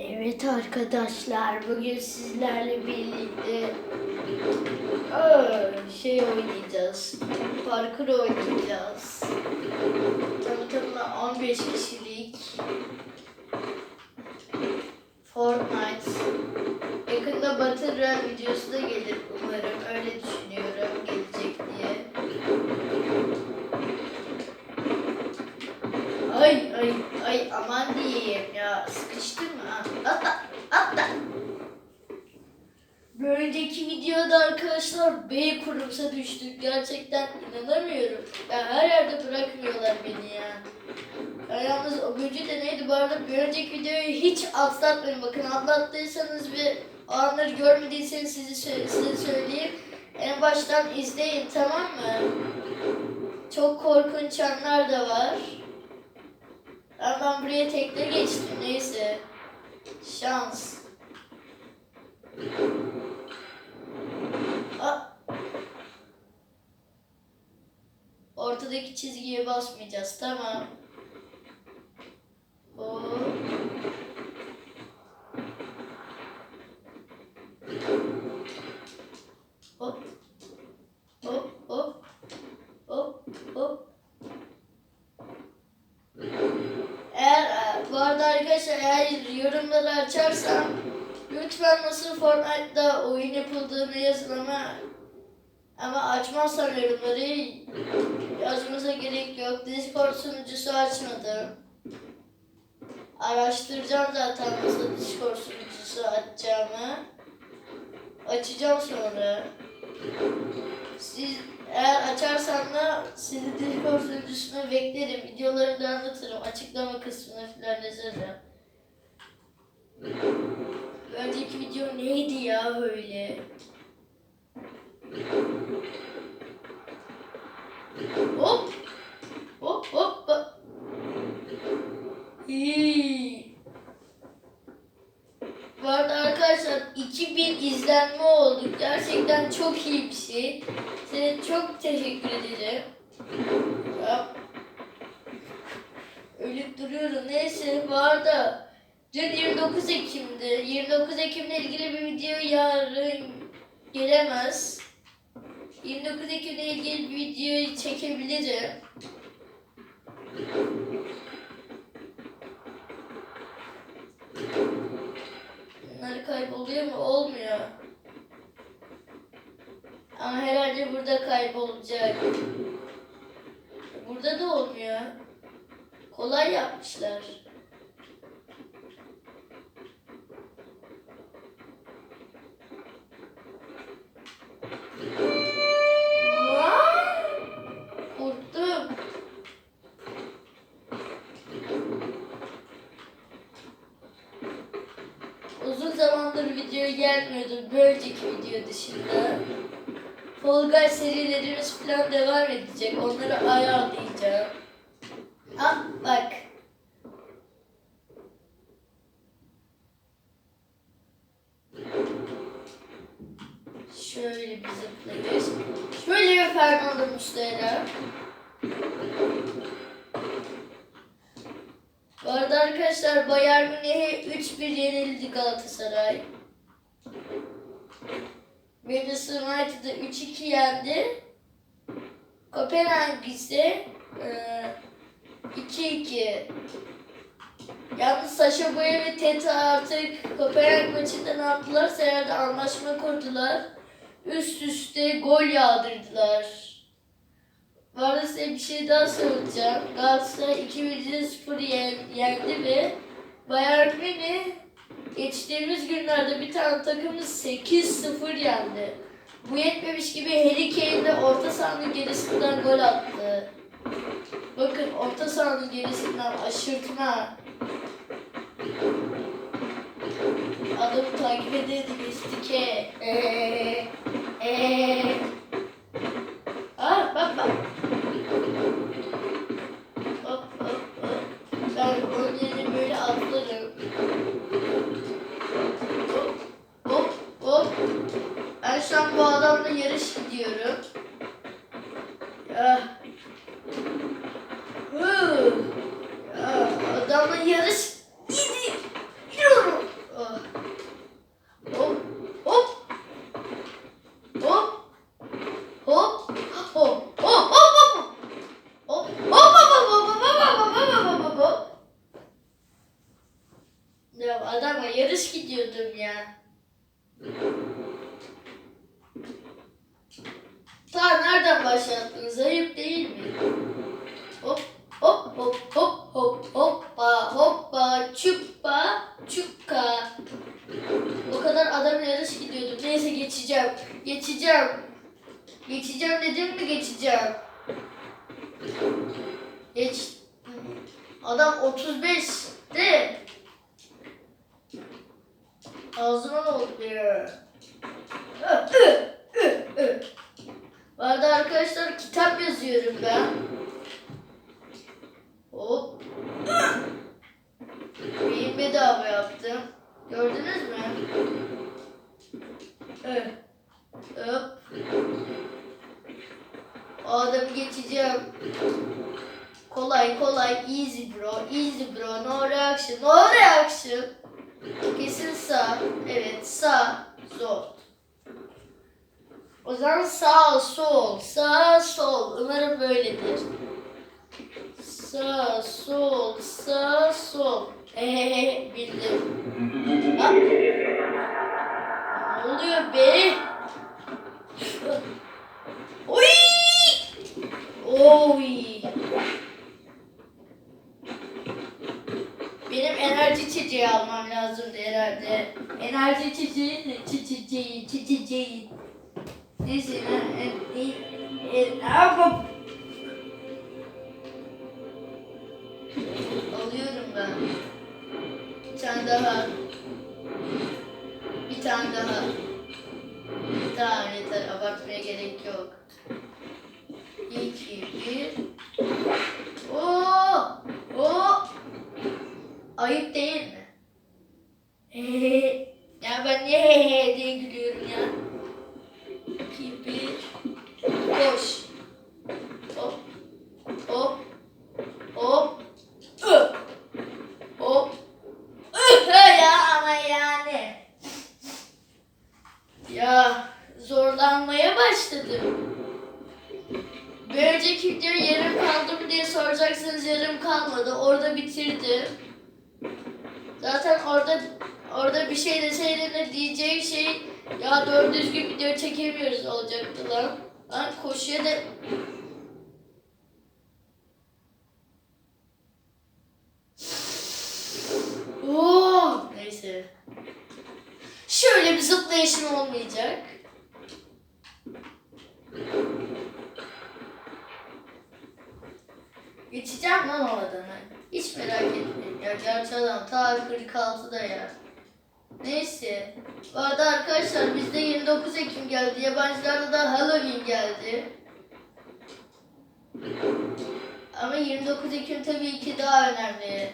Evet arkadaşlar bugün sizlerle birlikte şey oynayacağız. Parkur oynayacağız. Tabii tabii 15 kişilik Fortnite. Yakında Battle videosu da gelir umarım. Öyle düşünüyorum gelecek diye. Ay ay ay aman diyeyim ya ha? Atla atla. Bir önceki videoda arkadaşlar B kurumsa düştük. Gerçekten inanamıyorum. Ya her yerde bırakmıyorlar beni ya. Ya yalnız o gücü de neydi bu arada bir önceki videoyu hiç atlatmayın. Bakın atlattıysanız ve o anları görmediyseniz sizi size söyleyeyim. En baştan izleyin tamam mı? Çok korkunç anlar da var. Ama ben buraya tekne geçtim neyse. Şans. Aa. Ortadaki çizgiye basmayacağız tamam. Oo. Hop. Hop hop. Hop hop. Eğer e, bu arada arkadaşlar eğer yorumları açarsam lütfen nasıl Fortnite'da oyun yapıldığını yazın ama ama açmazsam yorumları yazmanıza gerek yok. Discord sunucusu açmadım. Araştıracağım zaten nasıl Discord sunucusu açacağımı. Açacağım sonra. Siz eğer açarsan da sizi Discord sunucusuna beklerim. Videoları da anlatırım. Açıklama kısmına falan yazarım. Önceki video neydi ya öyle? Hop! Hop hop hop! İyi. Bu arada arkadaşlar 2000 izlenme oldu. Gerçekten çok iyi bir şey. Size çok teşekkür ederim. Ya. Ölüp duruyorum. Neyse bu arada dün 29 Ekim'di. 29 Ekim'le ilgili bir video yarın gelemez. 29 Ekim'le ilgili bir videoyu çekebilirim. Bunlar kayboluyor mu? Olmuyor. Ama herhalde burada kaybolacak. Burada da olmuyor. Kolay yapmışlar. Video gelmiyordu. Bir önceki video dışında. Fall Guys serilerimiz falan devam edecek. Onları ayarlayacağım. Ah bak. Şöyle bir zıplayış. Şöyle bir Fernando Muslera. Bu arada arkadaşlar Bayern Münih'e 3-1 yenildi Galatasaray. Manchester United'ı 3-2 yendi. Kopenhag ise e, 2-2. Yalnız Sasha Boya ve Teta artık Kopenhag maçından attılar. Herhalde anlaşma kurdular. Üst üste gol yağdırdılar. Bu arada size bir şey daha söyleyeceğim. Galatasaray 2-0 yen, yendi ve Bayern Münih geçtiğimiz günlerde bir tane takımı 8-0 yendi. Bu yetmemiş gibi Harry Kane de orta sahanın gerisinden gol attı. Bakın orta sahanın gerisinden aşırtma. Adamı takip edeydi Mistike. Eee. Eee. Adama yarış gidiyordum ya. Ta nereden başlattınız? Ayıp değil mi? Hop hop hop hop hop hoppa hoppa çuppa çukka. O kadar adam yarış gidiyordum. Neyse geçeceğim. Geçeceğim. Geçeceğim dedim mi geçeceğim. Geç. Adam 35 de. Ağzıma ne oldu ya? Bu arada arkadaşlar kitap yazıyorum ben. Hop. Beyin bedava yaptım. Gördünüz mü? Evet. Hop. O adamı geçeceğim. Kolay kolay easy bro easy bro no reaction no reaction. Kesin sağ. Evet sağ zor. O zaman sağ sol sağ sol umarım böyledir. Sağ sol sağ sol. Hehehe bildim. Ah. Ne oluyor be? Oy! Oy! Benim enerji içeceği almam lazımdı herhalde. Enerji ne? Çiçeği, çiçeği. Neyse, e, e, e, e, ne yapayım? Alıyorum ben. Bir tane daha. Bir tane daha. Tamam yeter, abartmaya gerek yok. İki, bir. Oo! Oo! Ayıp değil mi? Ya ben niye hehehe diye gülüyorum ya? Bir. Koş. Hop. Hop. Hop. Ih. Hop. Ih ya ama yani. Ya zorlanmaya başladım. Bir önceki yarım kaldı mı diye soracaksanız yarım kalmadı. Orada bitirdim. Zaten orada orada bir şey deseydin de diyeceği şey ya doğru düzgün video çekemiyoruz olacaktı lan. Lan koşuya da Oo, neyse. Şöyle bir zıplayışım olmayacak. Geçeceğim lan o adamı. Hiç merak etmeyin ya. Gerçi adam ta 46'da ya. Neyse. Bu arada arkadaşlar bizde 29 Ekim geldi. Yabancılarda da Halloween geldi. Ama 29 Ekim tabii ki daha önemli.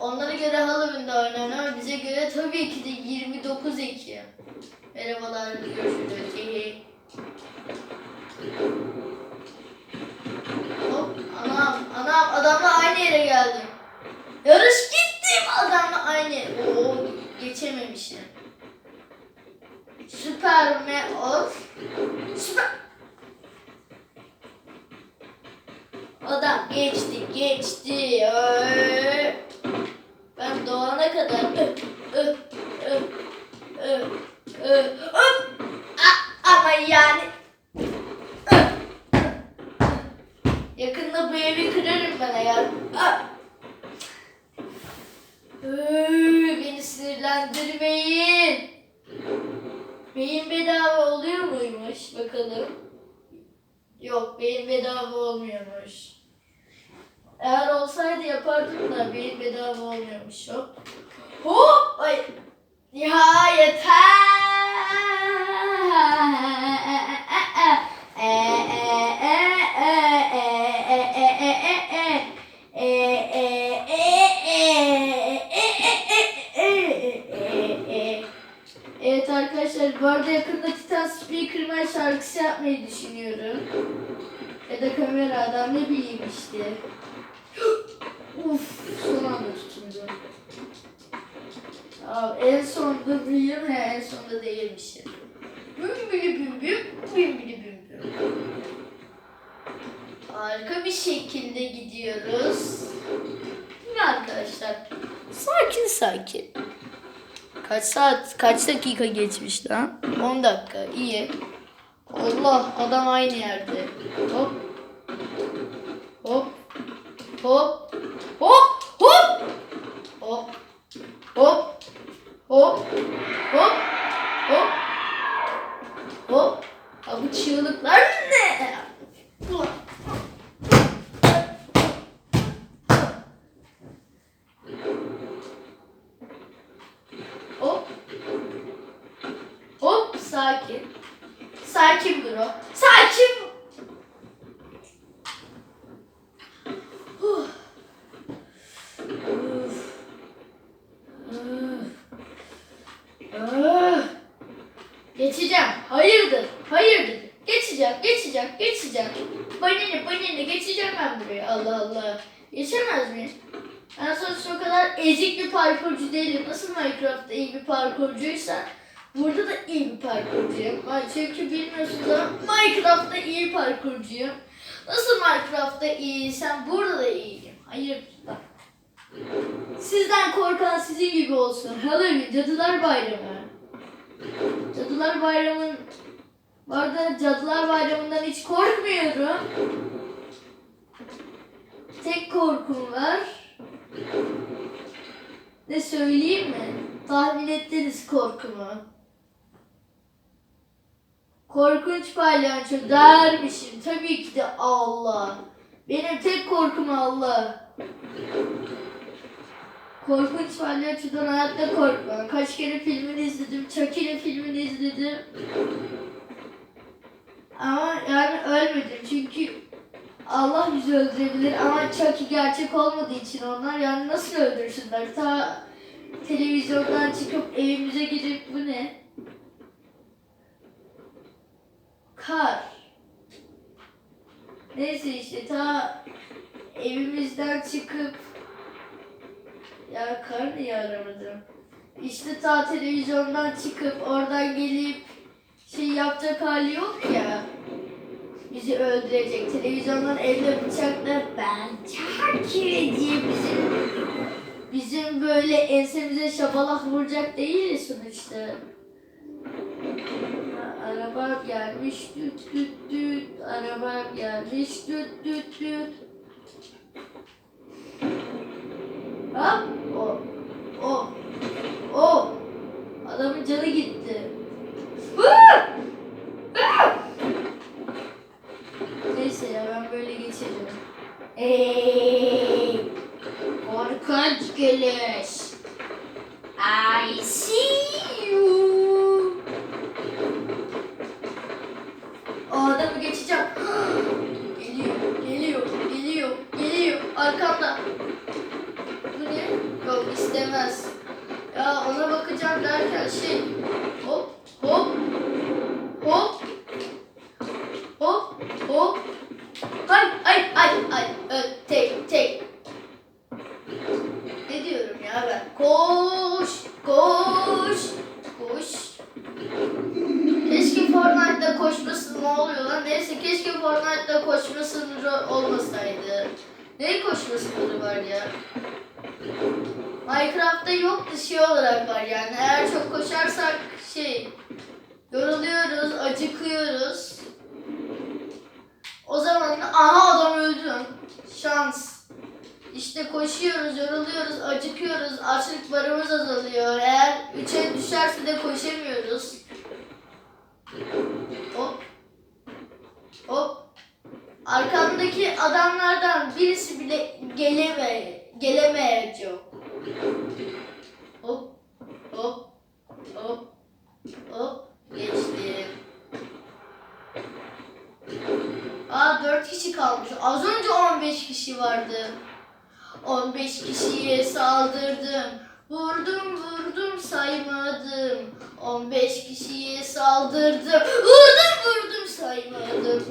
Onlara göre Halloween daha önemli ama bize göre tabii ki de 29 Ekim. Merhabalar, görüşürüz. Hop, anam, anam adamla aynı yere geldim. Yarış gittim adamla aynı Oo, geçememişim. Süper me of. Süper. Adam geçti, geçti. Ben doğana kadar ö, ö, ö, ö, ö, öp. A- ama yani Yakında bu evi kırarım ben eğer. Ah! Üü, beni sinirlendirmeyin. Beyin bedava oluyor muymuş bakalım. Yok beyin bedava olmuyormuş. Eğer olsaydı yapardım da beyin bedava olmuyormuş. Hop. Hop. Ay. Ya yeter. bu arada yakında Titan Speakerman şarkısı yapmayı düşünüyorum. Ya da kamera adam ne bileyim işte. Uf son anda tutundu. Ya, en sonda mıyım? He, en sonda değilmişim. Büm büm büm büm büm büm büm büm. Harika bir şekilde gidiyoruz. Arkadaşlar arkadaşlar. Sakin sakin. Kaç saat, kaç dakika geçmiş lan? 10 dakika. iyi. Allah adam aynı yerde. Hop. Hop. Hop. Hop. Hop. Hop. Hop. Hop. Hop. Hop. Hop. Ha, bu çığlıklar ne? Ulan. Hop. Hop sakin. Sakin bro. Sakin. Huh. Üf. Üf. Ah. Geçeceğim. Hayırdır? Hayırdır? Geçeceğim, geçeceğim, geçeceğim. Banini, banini geçeceğim ben buraya. Allah Allah. Geçemez miyim? Ben sonuçta o kadar ezik bir parkurcu değilim. Nasıl Minecraft'ta iyi bir parkurcuysa burada da iyi bir parkurcuyum. Ay çünkü bilmiyorsunuz ama Minecraft'ta iyi parkurcuyum. Nasıl Minecraft'ta iyiysem burada da iyiyim. Hayır. Sizden korkan sizin gibi olsun. Halloween, Cadılar Bayramı. Cadılar Bayramı'nın bu arada Cadılar Bayramı'ndan hiç korkmuyorum. Tek korkum var. Ne söyleyeyim mi? Tahmin ettiniz korkumu. Korkunç palyaço dermişim. Tabii ki de Allah. Benim tek korkum Allah. Korkunç palyaçodan hayatta korkmam. Kaç kere filmini izledim. Chucky'nin filmini izledim. Ama yani ölmedim çünkü Allah bizi öldürebilir ama Chucky gerçek olmadığı için onlar yani nasıl öldürsünler? Ta televizyondan çıkıp evimize gidip bu ne? Kar. Neyse işte ta evimizden çıkıp ya kar niye aramadım? İşte ta televizyondan çıkıp oradan gelip şey yapacak hali yok ya. Bizi öldürecek. Televizyondan elde bıçakla ben Chucky diye bizim bizim böyle ensemize şabalak vuracak değil sonuçta. Ha, Arabam gelmiş düt düt düt. Arabam gelmiş düt düt düt. Hop o o o adamın canı gitti. Neyse ya ben böyle geçerim. Ey! Korkunç gülüş. I see you. O adamı geçeceğim. geliyor, geliyor, geliyor, geliyor. Arkamda. Bu ne? Yok istemez. Ya ona bakacağım derken şey. Hop, hop, hop, hop, hop. Ay, ay, ay, ay. Ö, tek, tek. Ne diyorum ya ben? Koş, koş, koş. Keşke Fortnite'da ne oluyor lan? Neyse keşke Fortnite'da koşma sınırı olmasaydı. Ne koşma sınırı var ya? Minecraft'ta yok da şey olarak var yani. Eğer çok koşarsak şey yoruluyoruz, acıkıyoruz. O zaman aha adam öldü. Şans. İşte koşuyoruz, yoruluyoruz, acıkıyoruz, açlık barımız azalıyor. Eğer üçe düşerse de koşamıyoruz. Hop. Hop. Arkamdaki adamlardan birisi bile geleme, gelemeyecek. Hop. Hop. Hop. Hop. Geçtim. Aa 4 kişi kalmış. Az önce 15 kişi vardı. 15 kişiye saldırdım. Vurdum vurdum saymadım. 15 kişiye saldırdım. Vurdum vurdum saymadım.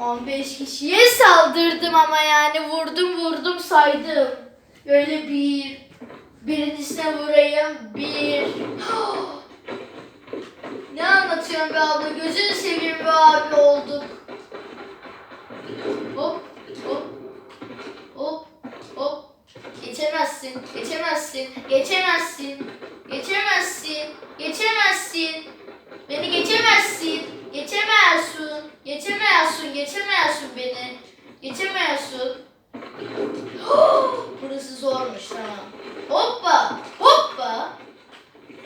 15 kişiye saldırdım ama yani vurdum vurdum saydım. Böyle bir, birincisine vurayım bir. Ne anlatıyorsun be abla? Gözünü seveyim be abi olduk. Hop hop hop Geçemezsin, geçemezsin, geçemezsin, geçemezsin, geçemezsin. Beni geçemezsin, geçemezsin, geçemezsin, geçemezsin beni. Geçemezsin. Burası zormuş tamam. Hoppa, hoppa.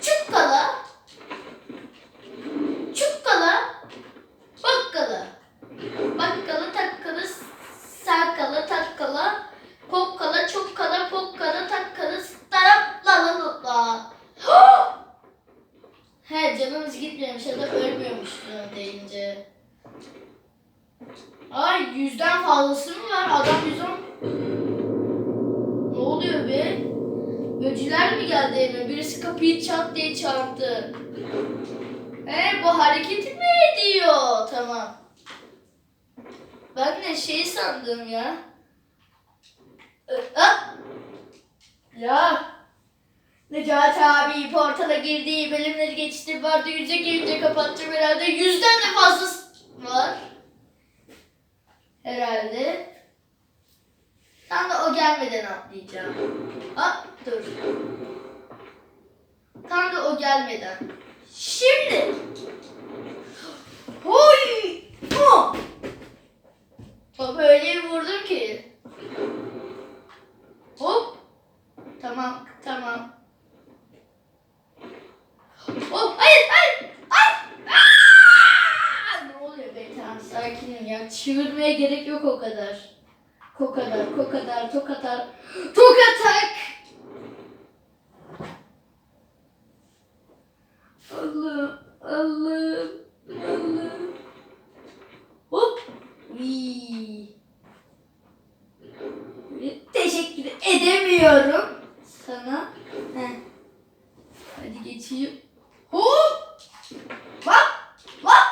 Çukkala. Çukkala. Bakkala. Bakkala, takkala, sakala, takkala. Kokkala, çokkala, pokkala, takkala, starap, la la la la. He canımız gitmiyormuş ya da ölmüyormuş bunu deyince. Ay yüzden fazlası mı var? Adam yüz on... Ne oluyor be? Öcüler mi geldi evime? Kapıyı çat diye çarptı. He bu hareketi mi ediyor? Tamam. Ben de şey sandım ya. Ah! Ya. Necati abi portala girdiği bölümleri geçti vardı yüze girince kapatacağım herhalde. Yüzden de fazlası var. Herhalde. Tam da o gelmeden atlayacağım. Ah dur. Tam da o gelmeden. Şimdi. Huy! Oh! Baba öyle bir vurdum ki. Hop. Tamam, tamam. Hop, hayır, hayır. Ay! Aa! Ne oluyor be? Tamam, sakinim ya. Çığırmaya gerek yok o kadar. O kadar, o kadar, o kadar. Tokatak! Allah'ım, Allah'ım, Allah'ım. Hop. Vii. Teşekkür edemiyorum sana. Heh. Hadi geçeyim. Hop. Bak. Bak.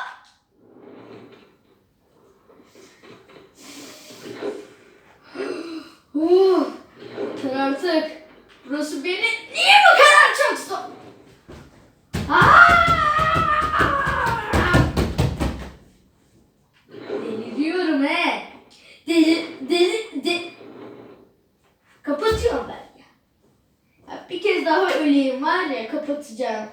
Huh. Yeter artık. Burası beni niye bu kadar çok zor? Aa! Deliriyorum he. Deli, deli, de... Kapatıyorum ben ya. ya. Bir kez daha öleyim var kapatacağım.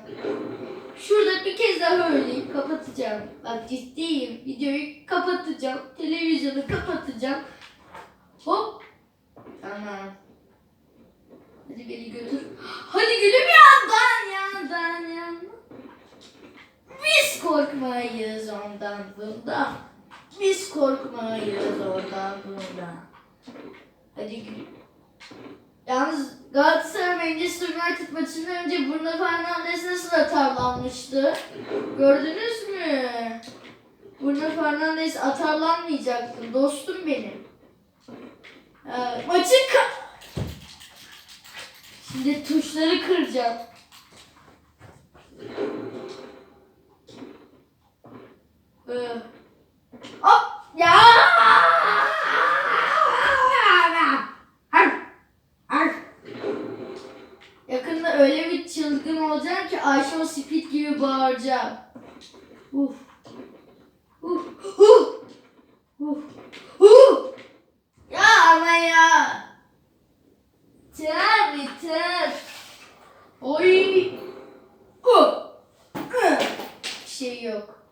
Şurada bir kez daha öleyim kapatacağım. Bak ciddiyim. Videoyu kapatacağım. Televizyonu kapatacağım. Hop. Tamam. Hadi beni götür. Hadi gülüm yandan yandan yandan. Biz korkmayız ondan bundan. Biz korkmayız ondan bundan. Hadi gül. Yalnız Galatasaray Manchester United maçından önce Bruno Fernandes nasıl atarlanmıştı? Gördünüz mü? Bruno Fernandes atarlanmayacaktı. Dostum benim. Ee, maçı ka- Şimdi tuşları kıracağım. Ee, hop ya! Öyle bir çılgın olacağım ki Ayşe Speed gibi bağıracağım. Uf. Uf. Uf. Uf. Uf. Ya ama ya. Biter biter. Oy. Uh. Bir şey yok.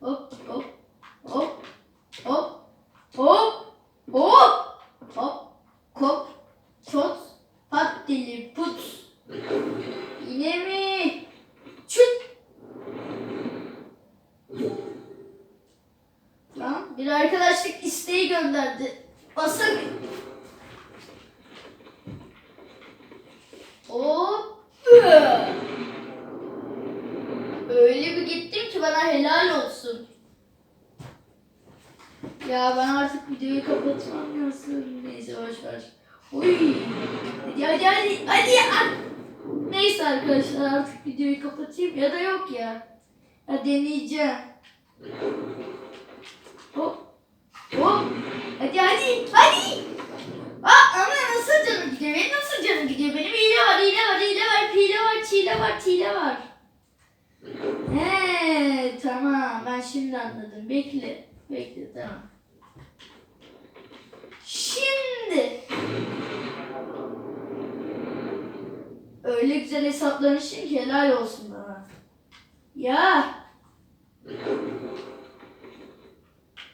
Hop hop hop hop hop hop hop kop çot pat dili put. Yine mi? Çüt. Lan bir arkadaşlık isteği gönderdi. Basın. Hop. Öyle bir gittim ki bana helal olsun. Ya ben artık videoyu kapatmam lazım. Neyse boş ver. Oy. Hadi hadi hadi hadi. Neyse arkadaşlar artık videoyu kapatayım ya da yok ya. Ya deneyeceğim. Hop. Hop. Hadi hadi hadi. Aa, ama nasıl canım gidiyor? Benim nasıl canım gidiyor? Benim hile var, hile var, hile var, hile var, çile var, çile var. He, tamam. Ben şimdi anladım. Bekle. Bekle, tamam. Şimdi. öyle güzel hesaplamışsın ki helal olsun bana. Ya.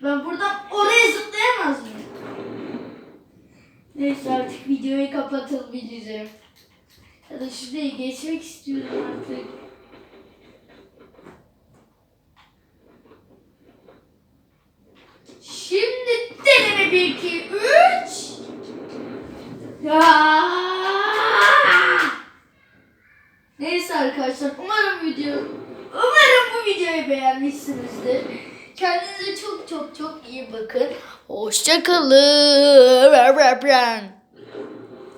Ben buradan oraya zıplayamaz mıyım? Neyse artık videoyu kapatabilirim. Ya da şuraya geçmek istiyorum artık. Şimdi deneme 1, 2, 3. Neyse arkadaşlar umarım video umarım bu videoyu beğenmişsinizdir. Kendinize çok çok çok iyi bakın. Hoşçakalın.